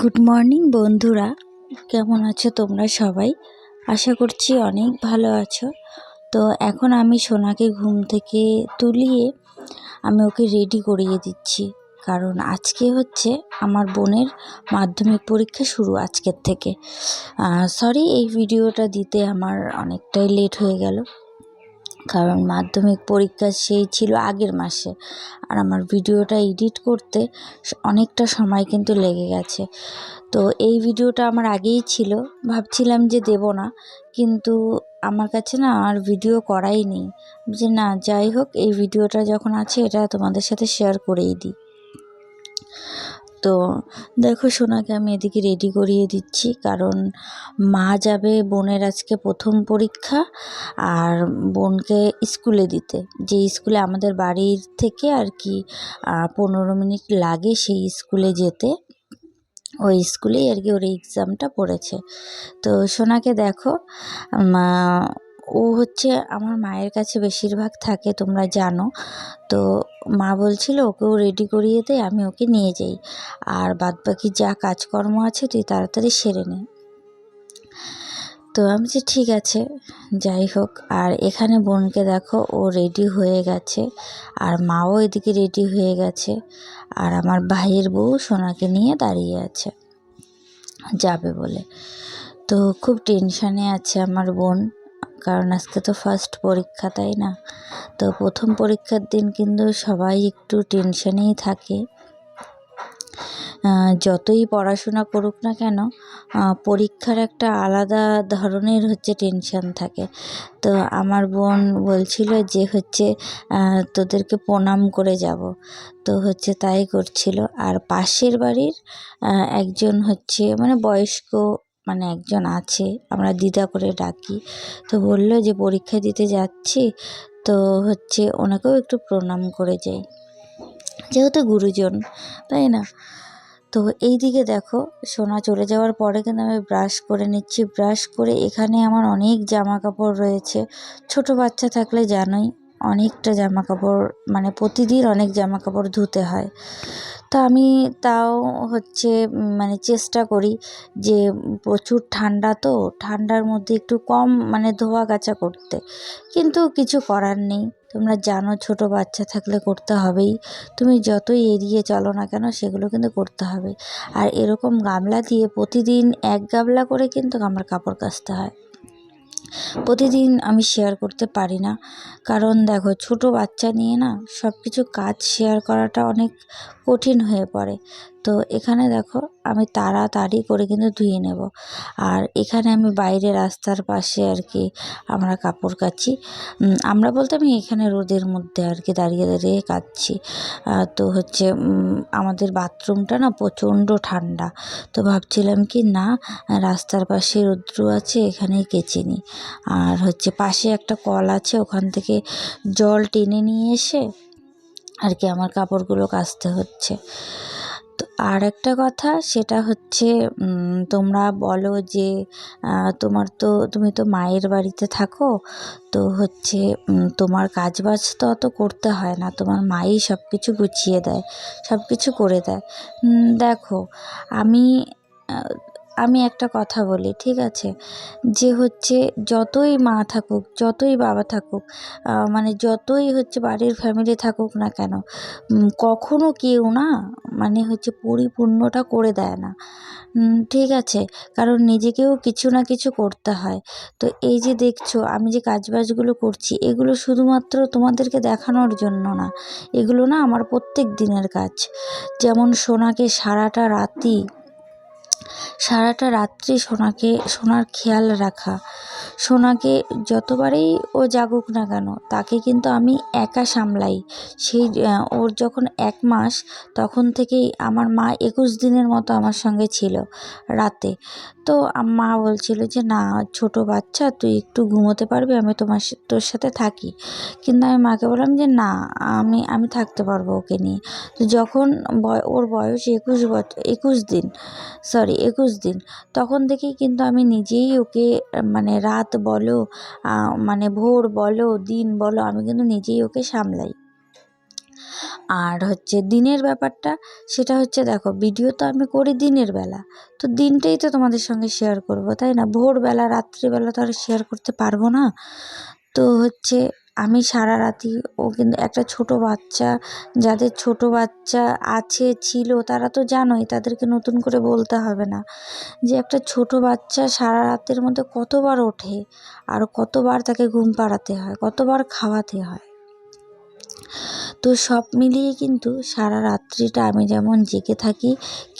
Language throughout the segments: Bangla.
গুড মর্নিং বন্ধুরা। কেমন আছো তোমরা সবাই? আশা করছি অনেক ভালো আছো। তো এখন আমি সোনাকে ঘুম থেকে তুলিয়ে আমি ওকে রেডি করিয়ে দিচ্ছি। কারণ আজকে হচ্ছে আমার বোনের মাধ্যমিক পরীক্ষা শুরু আজকের থেকে। সরি এই ভিডিওটা দিতে আমার অনেকটাই লেট হয়ে গেল। কারণ মাধ্যমিক পরীক্ষা সেই ছিল আগের মাসে। আর আমার ভিডিওটা এডিট করতে অনেকটা সময় কিন্তু লেগে গেছে। তো এই ভিডিওটা আমার আগেই ছিল। ভাবছিলাম যে দেব না, কিন্তু আমার কাছে না আর ভিডিও করাই নেই। যে না, যাই হোক, এই ভিডিওটা যখন আছে, এটা তোমাদের সাথে শেয়ার করেই দিই। তো দেখো সোনাকে আমি এদিকে রেডি করিয়ে দিচ্ছি, কারণ মা যাবে বোনের আজকে প্রথম পরীক্ষা আর বোনকে স্কুলে দিতে। যে স্কুলে আমাদের বাড়ির থেকে আর কি পনেরো মিনিট লাগে সেই স্কুলে যেতে। ওই স্কুলেই আর কি ওর এক্সামটা পড়েছে। তো সোনাকে দেখো ও হচ্ছে আমার মায়ের কাছে বেশিরভাগ থাকে, তোমরা জানো। তো মা বলছিল ওকেও রেডি করিয়ে দে, আমি ওকে নিয়ে যাই। আর বাদবাকি যা কাজকর্ম আছে, তুই তাড়াতাড়ি সেরে নে। তো আমি যে ঠিক আছে, যাই হোক। আর এখানে বোনকে দেখো, ও রেডি হয়ে গেছে। আর মাও এদিকে রেডি হয়ে গেছে। আর আমার ভাইয়ের বউ সোনাকে নিয়ে দাঁড়িয়ে আছে, যাবে বলে। তো খুব টেনশানে আছে আমার বোন। কারণ আজকে তো ফার্স্ট পরীক্ষা, তাই না? তো প্রথম পরীক্ষার দিন কিন্তু সবাই একটু টেনশানেই থাকে। যতই পড়াশোনা করুক না কেন পরীক্ষার একটা আলাদা ধরনের হচ্ছে টেনশান থাকে। তো আমার বোন বলছিল যে হচ্ছে তোদেরকে প্রণাম করে যাব। তো হচ্ছে তাই করছিল। আর পাশের বাড়ির একজন হচ্ছে মানে বয়স্ক মানে একজন আছে, আমরা দিদা করে ডাকি। তো বলল যে, পরীক্ষা দিতে যাচ্ছি। তো হচ্ছে ওনাকেও একটু প্রণাম করে যাই। যেহেতু গুরুজন, তাই না? তো এই দিকে দেখো, সোনা চলে যাওয়ার পরে কিন্তু আমি ব্রাশ করে নিচ্ছি। ব্রাশ করে এখানে আমার অনেক জামা কাপড় রয়েছে। ছোট বাচ্চা থাকলে জানোই, অনেকটা জামা কাপড় মানে প্রতিদিন অনেক জামা কাপড় ধুতে হয়। তো আমি তাও হচ্ছে মানে চেষ্টা করি যে প্রচুর ঠান্ডা তো, ঠান্ডার মধ্যে একটু কম মানে ধোয়া কাচা করতে। কিন্তু কিছু করার নেই। তোমরা জানো ছোট বাচ্চা থাকলে করতে হবেই। তুমি যতই এড়িয়ে চলো না কেন, সেগুলো কিন্তু করতে হবে। আর এরকম গামলা দিয়ে প্রতিদিন এক গামলা করে কিন্তু আমার কাপড় কাচতে হয়। প্রতিদিন আমি শেয়ার করতে পারি না। কারণ দেখো, ছোট বাচ্চা নিয়ে না সব কিছু কাজ শেয়ার করাটা অনেক কঠিন হয়ে পড়ে। তো এখানে দেখো আমি তাড়াতাড়ি করে কিন্তু ধুয়ে নেব। আর এখানে আমি বাইরে রাস্তার পাশে আর কি আমরা কাপড় কাচি। আমরা বলতে আমি এখানে রোদের মধ্যে আর কি দাঁড়িয়ে দাঁড়িয়ে কাচ্ছি তো হচ্ছে আমাদের বাথরুমটা না প্রচণ্ড ঠান্ডা। তো ভাবছিলাম কি না, রাস্তার পাশে রৌদ্র আছে, এখানেই কেচে নিই। আর হচ্ছে পাশে একটা কল আছে, ওখান থেকে জল টেনে নিয়ে এসে আর কি আমার কাপড়গুলো কাচতে হচ্ছে। আর একটা কথা, সেটা হচ্ছে তোমরা বলো যে তোমার তো, তুমি তো মায়ের বাড়িতে থাকো, তো হচ্ছে তোমার কাজ বাজ তো অত করতে হয় না, তোমার মাই সব কিছু গুছিয়ে দেয় সব কিছু করে দেয়। দেখো, আমি আমি একটা কথা বলি, ঠিক আছে? যে হচ্ছে যতই মা থাকুক, যতই বাবা থাকুক মানে যতই হচ্ছে বাড়ির ফ্যামিলি থাকুক না কেন কখনো কেউ না মানে হচ্ছে পরিপূর্ণটা করে দেয় না। ঠিক আছে? কারণ নিজেকেও কিছু না কিছু করতে হয়। তো এই যে দেখছ, আমি যে কাজবাজগুলো করছি, এগুলো শুধুমাত্র তোমাদেরকে দেখানোর জন্য না, এগুলো না আমার প্রত্যেক দিনের কাজ। যেমন সোনাকে সারাটা রাতি সারাটা রাত্রি সোনাকে সোনার খেয়াল রাখা। সোনাকে যতবারই ও জাগুক না কেন, তাকে কিন্তু আমি একা সামলাই। সেই ওর যখন এক মাস, তখন থেকেই আমার মা একুশ দিনের মতো আমার সঙ্গে ছিল রাতে। তো মা বলছিল যে, না, ছোট বাচ্চা, তুই একটু ঘুমোতে পারবি, আমি তোমার তোর সাথে থাকি। কিন্তু আমি মাকে বললাম যে, না, আমি আমি থাকতে পারব ওকে নিয়ে। তো যখন ওর বয়স একুশ বছর একুশ দিন সরি একুশ দিন, তখন থেকেই কিন্তু আমি নিজেই ওকে মানে রাত বলো মানে ভোর বলো, দিন বলো, আমি কিন্তু নিজেই ওকে সামলাই। আর হচ্ছে দিনের ব্যাপারটা, সেটা হচ্ছে দেখো ভিডিও তো আমি করি দিনের বেলা। তো দিনটাই তো তোমাদের সঙ্গে শেয়ার করব, তাই না? ভোরবেলা, রাত্রিবেলা তো আর শেয়ার করতে পারব না। তো হচ্ছে আমি সারা রাতি ও কিন্তু একটা ছোট বাচ্চা, যাদের ছোট বাচ্চা আছে, ছিল, তারা তো জানোই, তাদেরকে নতুন করে বলতে হবে না। যে একটা ছোট বাচ্চা সারা রাতের মধ্যে কতবার ওঠে আর কতবার তাকে ঘুম পাড়াতে হয়, কতবার খাওয়াতে হয়। তো সব মিলিয়ে কিন্তু সারা রাত্রিটা আমি যেমন জেগে থাকি,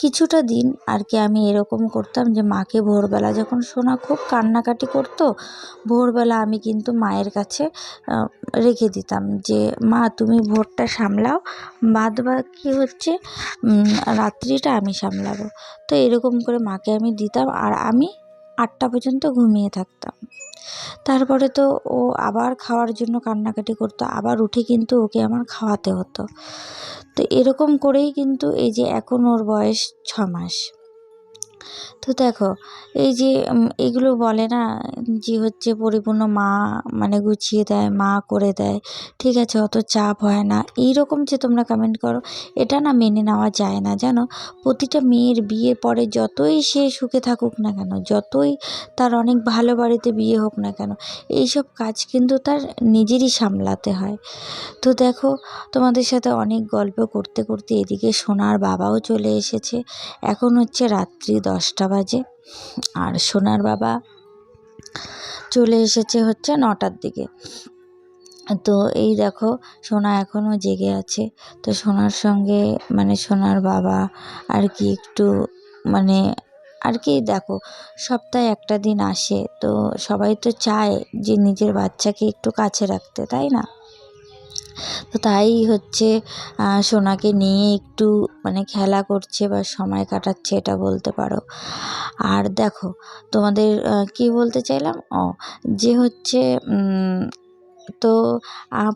কিছুটা দিন আর কি আমি এরকম করতাম যে মাকে ভোরবেলা যখন সোনা খুব কান্নাকাটি করতো, ভোরবেলা আমি কিন্তু মায়ের কাছে রেখে দিতাম যে, মা, তুমি ভোরটা সামলাও, বাদ বাকি হচ্ছে রাত্রিটা আমি সামলাবো। তো এরকম করে মাকে আমি দিতাম আর আমি আটটা পর্যন্ত ঘুমিয়ে থাকতাম। তারপরে তো ও আবার খাওয়ার জন্য কান্নাকাটি করতো, আবার উঠে কিন্তু ওকে আমার খাওয়াতে হতো। তো এরকম করেই কিন্তু এই যে এখন ওর বয়স ছ মাস। তো দেখো, এই যে এগুলো বলে না যে হচ্ছে পরিপূর্ণ মা মানে গুছিয়ে দেয়, মা করে দেয়, ঠিক আছে, অত চাপ হয় না। এই রকম যে তোমরা কমেন্ট করো, এটা না মেনে নেওয়া যায় না, জানো? প্রতিটা মেয়ের বিয়ের পরে যতই সে সুখে থাকুক না কেন, যতই তার অনেক ভালো বাড়িতে বিয়ে হোক না কেন, এইসব কাজ কিন্তু তার নিজেরই সামলাতে হয়। তো দেখো, তোমাদের সাথে অনেক গল্প করতে করতে এদিকে সোনার বাবাও চলে এসেছে। এখন হচ্ছে রাত্রি দশটা বাজে। আর সোনার বাবা চলে এসেছে হচ্ছে নটার দিকে। তো এই দেখো, সোনা এখনও জেগে আছে। তো সোনার সঙ্গে মানে সোনার বাবা আর কি একটু মানে আর কি দেখো, সপ্তাহে একটা দিন আসে। তো সবাই তো চায় যে নিজের বাচ্চাকে একটু কাছে রাখতে, তাই না? তো তাই হচ্ছে সোনাকে নিয়ে একটু মানে খেলা করছে বা সময় কাটাচ্ছে এটা বলতে পারো। আর দেখো, তোমাদের কি বলতে চাইলাম? ও, যে হচ্ছে তো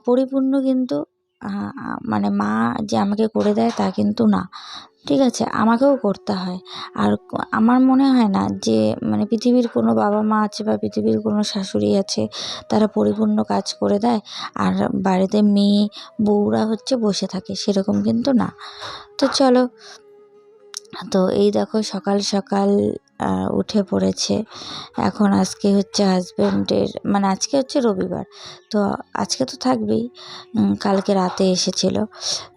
পরিপূর্ণ কিন্তু মানে মা যে আমাকে করে দেয় তা কিন্তু না। ঠিক আছে, আমাকেও করতে হয়। আর আমার মনে হয় না যে মানে পৃথিবীর কোনো বাবা মা আছে বা পৃথিবীর কোনো শাশুড়ি আছে, তারা পরিপূর্ণ কাজ করে দেয়। আর বাড়িতে মেয়ে, বউরা হচ্ছে বসে থাকে, সেরকম কিন্তু না। তো চলো, তো এই দেখো সকাল সকাল উঠে পড়েছে। এখন আজকে হচ্ছে হাজব্যান্ডের মানে আজকে হচ্ছে রবিবার। তো আজকে তো থাকবেই কালকে রাতে এসেছিল।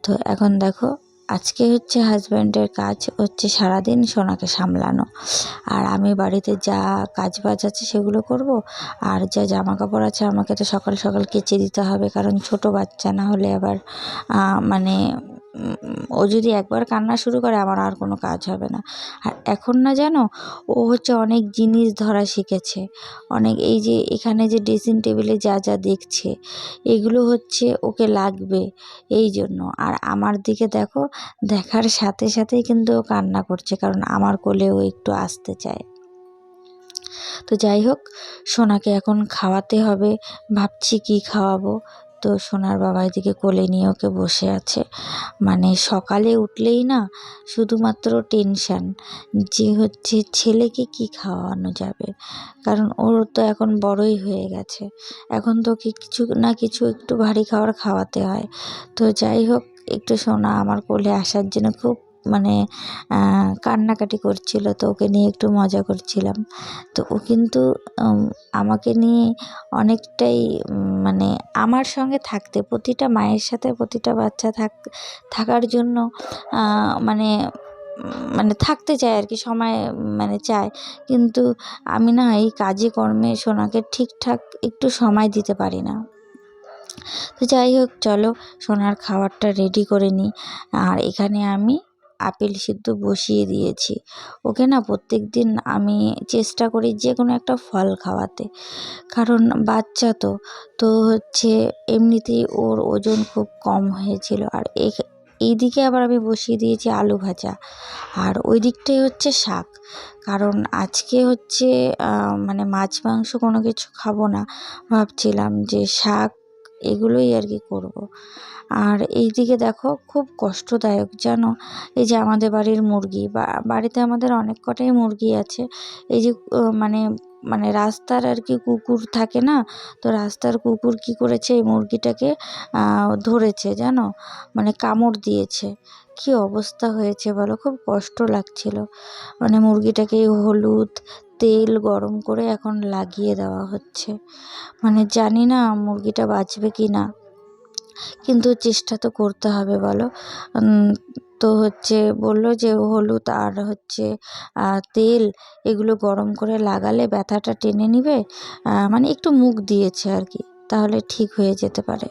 তো এখন দেখো আজকে হচ্ছে হাজব্যান্ডের কাজ হচ্ছে সারাদিন সোনাকে সামলানো। আর আমি বাড়িতে যা কাজ বাজ আছে সেগুলো করব, আর যা জামা কাপড় আছে আমাকে তো সকাল সকাল কেচে দিতে হবে, কারণ ছোট বাচ্চা না হলে আবার মানে ও যদি একবার কান্না শুরু করে, আমার আর কোনো কাজ হবে না। আর এখন না জানো ও হচ্ছে অনেক জিনিস ধরা শিখেছে। অনেক এই যে, এখানে যে ড্রেসিং টেবিলে যা যা দেখছে, এগুলো হচ্ছে ওকে লাগবে এই জন্য। আর আমার দিকে দেখো, দেখার সাথে সাথেই কিন্তু ও কান্না করছে, কারণ আমার কোলে ও একটু আসতে চায়। তো যাই হোক, সোনাকে এখন খাওয়াতে হবে, ভাবছি কি খাওয়াবো। তো সোনার বাবা এদিকে কোলে নিয়ে ওকে বসে আছে। মানে সকালে উঠলেই না শুধুমাত্র টেনশান যে হচ্ছে ছেলেকে কি খাওয়ানো যাবে। কারণ ওর তো এখন বড়ই হয়ে গেছে। এখন তো ওকে কিছু না কিছু একটু ভারী খাবার খাওয়াতে হয়। তো যাই হোক, একটু সোনা আমার কোলে আসার জন্য খুব মানে কান্নাকাটি করছিল তো ওকে নিয়ে একটু মজা করছিলাম। তো ও কিন্তু আমাকে নিয়ে অনেকটাই মানে আমার সঙ্গে থাকতে, প্রতিটা মায়ের সাথে প্রতিটা বাচ্চা থাক, থাকার জন্য মানে মানে থাকতে চায় আর কি, সময় মানে চায়। কিন্তু আমি না এই কাজে কর্মে সোনাকে ঠিকঠাক একটু সময় দিতে পারি না। তো যাই হোক, চলো, সোনার খাবারটা রেডি করে নিই। আর এখানে আমি আপেল সিদ্ধ বসিয়ে দিয়েছি। ওকে না প্রত্যেক দিন আমি চেষ্টা করি যে কোনো একটা ফল খাওয়াতে। কারণ বাচ্চা তো তো হচ্ছে এমনিতেই ওর ওজন খুব কম হয়েছিল। আর এই এইদিকে আবার আমি বসিয়ে দিয়েছি আলু ভাজা। আর ওই দিকটাই হচ্ছে শাক। কারণ আজকে হচ্ছে মানে মাছ মাংস কোনো কিছু খাব না। ভাবছিলাম যে শাক এগুলোই আর কি করব। আর এইদিকে দেখো খুব কষ্টদায়ক, জানো এই যে আমাদের বাড়ির মুরগি, বা বাড়িতে আমাদের অনেক কটাই মুরগি আছে এই যে মানে মানে রাস্তার আর কি কুকুর থাকে না, তো রাস্তার কুকুর কী করেছে? এই মুরগিটাকে ধরেছে, জানো? মানে কামড় দিয়েছে। কী অবস্থা হয়েছে বলো? খুব কষ্ট লাগছিল। মানে মুরগিটাকে হলুদ তেল গরম করে এখন লাগিয়ে দেওয়া হচ্ছে। মানে জানি না মুরগিটা বাঁচবে কি না। কিন্তু চেষ্টা তো করতে হবে বলো। তো হচ্ছে বলল যে হলুদ আর হচ্ছে তেল এগুলো গরম করে লাগালে ব্যথাটা টেনে নিবে মানে একটু মুখ দিয়েছে আর কি, তাহলে ঠিক হয়ে যেতে পারে।